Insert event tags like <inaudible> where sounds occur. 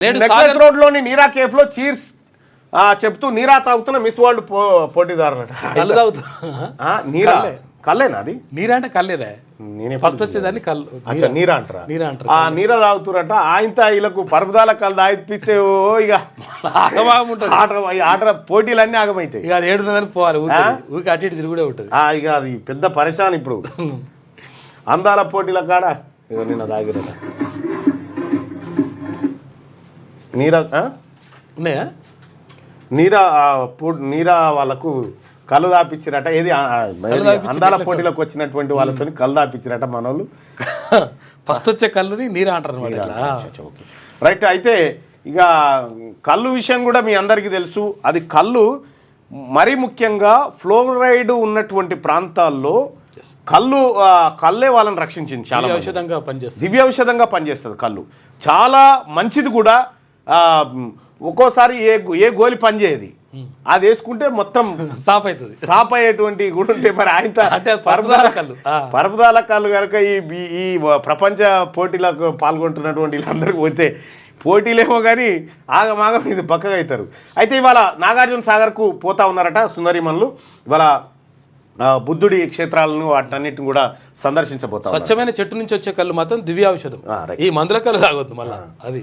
Necklace రోడ్లోని నీరా కేఫ్లో cheers ఆ, చెప్తూ నీరా తాగుతున్న మిస్ వరల్డ్ పో పోటీదారులట కళ్ళు తాగుతా ఆ, నీరా? కల్లేనా అది? నీరా అంటే కళ్ళేదే. నేనే ఫస్ట్ వచ్చేదాన్ని కళ్ళు అచ్చా నీరా. అంటారా? నీరా అంటారు ఆ నీరా తాగుతురట ఆయన వీళ్ళకు పరుపుదాల కళ్ళు తాగిపిస్తే ఓ ఇక ఆగమాగం ఉంటుంది ఆట ఆట పోటీలన్నీ ఆగమైతాయి. ఇక అది ఏడున్నదని పోవాలి ఊరికి అటు ఇటు తిరుగుడే ఉంటుంది. ఆ, ఇక అది పెద్ద పరిశాన్ ఇప్పుడు. అందాల పోటీల కాడ ఇక నిన్న తాగిరట నీరా? ఉన్నాయా? నీరా నీరా వాళ్ళకు కళ్ళు దాపిచ్చిరట. ఏది అందాల పోటీలకు వచ్చినటువంటి వాళ్ళతో కళ్ళు దాపిచ్చిరట మనోళ్ళు. <laughs> ఫస్ట్ వచ్చే కళ్ళుని నీరా అంటారు రైట్ అయితే ఇక కళ్ళు విషయం కూడా మీ అందరికీ తెలుసు. అది కళ్ళు మరీ ముఖ్యంగా ఫ్లోరైడ్ ఉన్నటువంటి ప్రాంతాల్లో కళ్ళు కళ్ళే వాళ్ళని రక్షించింది చాలా. ఔషధంగా పనిచేస్తుంది. దివ్య ఔషధంగా పనిచేస్తుంది కళ్ళు. చాలా మంచిది కూడా ఒక్కోసారి ఏ ఏ గోలి పనిచేయదు. అది వేసుకుంటే మొత్తం <laughs> సాఫ్ అవుతుంది. సాప్ అయ్యేటువంటి కూడా ఉంటే మరి ఆయన పరపదాల కళ్ళు. పరపదాల కళ్ళు కనుక ఈ ఈ- ప్రపంచ పోటీలకు పాల్గొంటున్నటువంటి వీళ్ళందరికీ పోతే పోటీలేమో కానీ ఆగమాగం ఇది పక్కగా అవుతారు అయితే ఇవాళ నాగార్జున సాగర్కు పోతా ఉన్నారట సుందరిమన్లు ఇవాళ బుద్ధుడి క్షేత్రాలను వాటన్నిటిని కూడా సందర్శించబోతా ఉన్నారు. స్వచ్ఛమైన చెట్టు నుంచి వచ్చే కళ్ళు మాత్రం దివ్య ఔషధం. ఈ మందుల కళ్ళు తాగొద్దు మళ్ళా. అది.